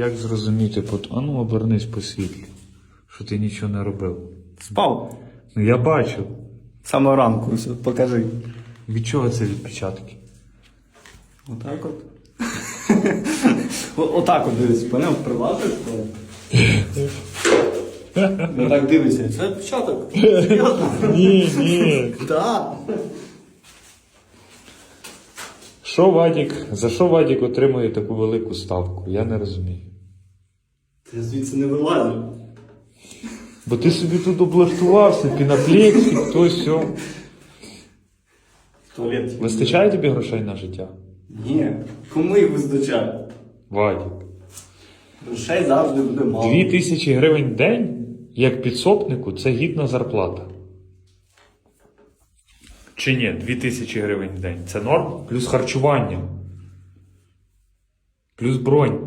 Як зрозуміти, по... а ну обернись по світлі, що ти нічого не робив. Спав. Ну я бачу. Самого ранку, все, покажи. Від чого це відпечатки? Отак от. Отак от дивись, поняв, прилазиш. Ну так дивиться, це початок. Ні, ні. Так. Що Вадік, за що Вадік отримує таку велику ставку? Я не розумію. Я звідси не вилазю. Бо ти собі тут облаштувався, піноплексик, то сьо. В туалеті. Вистачає тобі грошей на життя? Ні. Кому їх вистачає? Вадік. Грошей завжди буде мало. Дві тисячі гривень в день, як підсобнику, це гідна зарплата. Чи ні, дві тисячі гривень в день. Це норм? Плюс харчування. Плюс бронь.